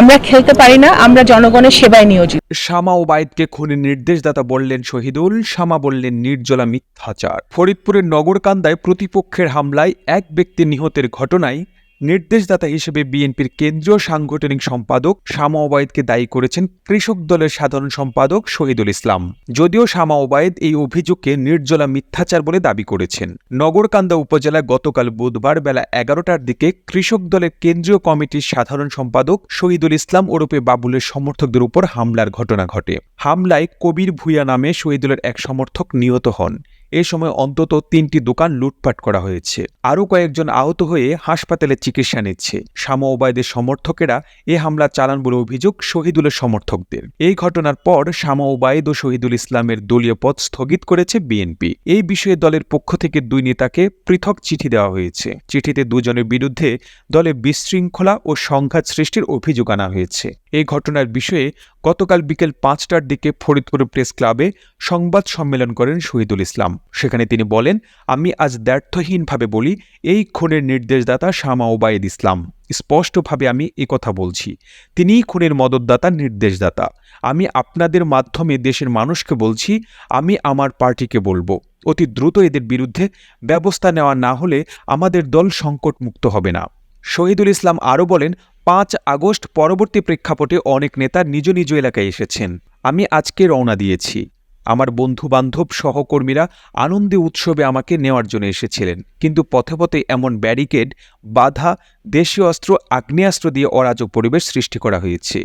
আমরা খেলতে পারি না, আমরা জনগণের সেবায় নিয়োজিত। শামা ওবায়দকে খুনের নির্দেশদাতা বললেন শহীদুল, শামা বললেন নির্জলা মিথ্যাচার। ফরিদপুরের নগরকান্দায় প্রতিপক্ষের হামলায় এক ব্যক্তি নিহতের ঘটনায় নির্দেশদাতা হিসেবে বিএনপির কেন্দ্রীয় সাংগঠনিক সম্পাদক শামা ওবায়দকে দায়ী করেছেন কৃষক দলের সাধারণ সম্পাদক শহীদুল ইসলাম। যদিও শামা ওবায়দ এই অভিযোগকে নির্জলা মিথ্যাচার বলে দাবি করেছেন। নগরকান্দা উপজেলায় গতকাল বুধবার বেলা এগারোটার দিকে কৃষক দলের কেন্দ্রীয় কমিটির সাধারণ সম্পাদক শহীদুল ইসলাম ওরূপে বাবুলের সমর্থকদের উপর হামলার ঘটনা ঘটে। হামলায় কবির ভূঁইয়া নামে শহীদুলের এক সমর্থক নিহত হন। এ সময় অন্তত তিনটি দোকান লুটপাট করা হয়েছে। আরও কয়েকজন আহত হয়ে হাসপাতালে চিকিৎসা নিচ্ছে। শামা ওবায়দের সমর্থকেরা এ হামলা চালান বলে অভিযোগ শহীদুলের সমর্থকদের। এই ঘটনার পর শামা ওবায়দ ও শহীদুল ইসলামের দলীয় পদ স্থগিত করেছে বিএনপি। এই বিষয়ে দলের পক্ষ থেকে দুই নেতাকে পৃথক চিঠি দেওয়া হয়েছে। চিঠিতে দুজনের বিরুদ্ধে দলে বিশৃঙ্খলা ও সংঘাত সৃষ্টির অভিযোগ আনা হয়েছে। এই ঘটনার বিষয়ে গতকাল বিকেল পাঁচটার দিকে ফরিদপুর প্রেস ক্লাবে সংবাদ সম্মেলন করেন শহীদুল ইসলাম। সেখানে তিনি বলেন, আমি আজ দ্ব্যর্থহীনভাবে বলি, এই খুনের নির্দেশদাতা শামা ওবায়েদ ইসলাম। স্পষ্টভাবে আমি কথা বলছি। তিনিই খুনের মদতদাতা, নির্দেশদাতা। আমি আপনাদের মাধ্যমে দেশের মানুষকে বলছি, আমি আমার পার্টিকে বলব। অতি দ্রুত এদের বিরুদ্ধে ব্যবস্থা নেওয়া না হলে আমাদের দল সংকট মুক্ত হবে না। শহীদুল ইসলাম আরও বলেন, পাঁচ আগস্ট পরবর্তী প্রেক্ষাপটে অনেক নেতা নিজ নিজ এলাকায় এসেছেন। আমি আজকে রওনা দিয়েছি। আমার বন্ধু বান্ধব সহকর্মীরা আনন্দে উৎসবে আমাকে নেওয়ার জন্য এসেছিলেন। কিন্তু পথে পথে এমন ব্যারিকেড, বাধা, দেশীয় অস্ত্র, আগ্নেয়াস্ত্র দিয়ে অরাজক পরিবেশ সৃষ্টি করা হয়েছে।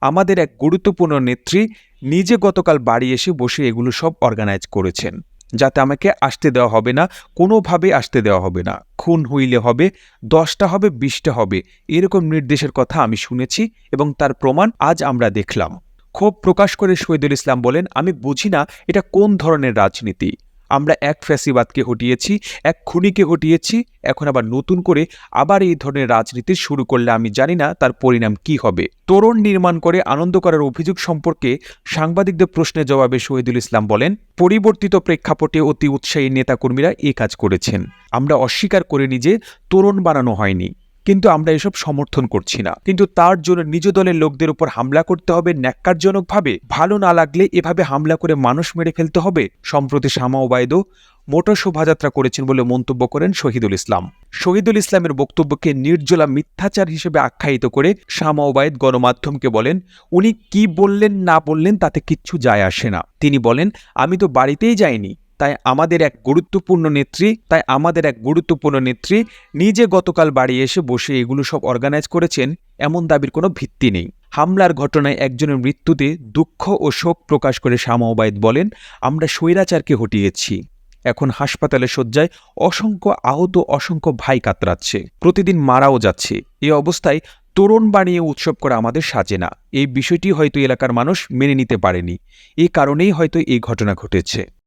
আমাদের এক গুরুত্বপূর্ণ নেত্রী নিজে গতকাল বাড়ি এসে বসে এগুলো সব অর্গানাইজ করেছেন। যাতে আমাকে আসতে দেওয়া হবে না, কোনোভাবে আসতে দেওয়া হবে না। খুন হইলে হবে, দশটা হবে, বিশটা হবে, এরকম নির্দেশের কথা আমি শুনেছি এবং তার প্রমাণ আজ আমরা দেখলাম। ক্ষোভ প্রকাশ করে শহীদুল ইসলাম বলেন, আমি বুঝি না এটা কোন ধরনের রাজনীতি। আমরা এক ফ্যাসিবাদকে হটিয়েছি, এক খুনিকে হটিয়েছি, এখন আবার নতুন করে আবার এই ধরনের রাজনীতি শুরু করলে আমি জানি না তার পরিণাম কি হবে। তোরণ নির্মাণ করে আনন্দ করার অভিযোগ সম্পর্কে সাংবাদিকদের প্রশ্নের জবাবে শহীদুল ইসলাম বলেন, পরিবর্তিত প্রেক্ষাপটে অতি উৎসাহী নেতাকর্মীরা এ কাজ করেছেন। আমরা অস্বীকার করিনি যে তোরণ বানানো হয়নি। কিন্তু আমরা এসব সমর্থন করছি না। কিন্তু তার জন্য নিজ দলের লোকদের উপর হামলা করতে হবে ন্যাক্কারজনকভাবে। ভালো না লাগলে এভাবে হামলা করে মানুষ মেরে ফেলতে হবে, সম্প্রতি শামা ওবায়দও মোটর শোভাযাত্রা করেছেন বলে মন্তব্য করেন শহীদুল ইসলাম। শহীদুল ইসলামের বক্তব্যকে নির্জলা মিথ্যাচার হিসেবে আখ্যায়িত করে শামা ওবায়দ গণমাধ্যমকে বলেন, উনি কি বললেন না বললেন তাতে কিচ্ছু যায় আসে না। তিনি বলেন, আমি তো বাড়িতেই যাইনি। তাই আমাদের এক গুরুত্বপূর্ণ নেত্রী, তাই আমাদের এক গুরুত্বপূর্ণ নেত্রী নিজে গতকাল বাড়ি এসে বসে এগুলো সব অর্গানাইজ করেছেন, এমন দাবির কোনো ভিত্তি নেই। হামলার ঘটনায় একজনের মৃত্যুতে দুঃখ ও শোক প্রকাশ করে শামা বলেন, আমরা স্বৈরাচারকে হটিয়েছি। এখন হাসপাতালে শয্যায় অসংখ্য আহত, অসংখ্য ভাই কাতরাচ্ছে। প্রতিদিন মারাও যাচ্ছে। এই অবস্থায় তোরণ বানিয়ে উৎসব করা আমাদের সাজে না। এই বিষয়টি হয়তো এলাকার মানুষ মেনে নিতে পারেনি। এই কারণেই হয়তো এই ঘটনা ঘটেছে।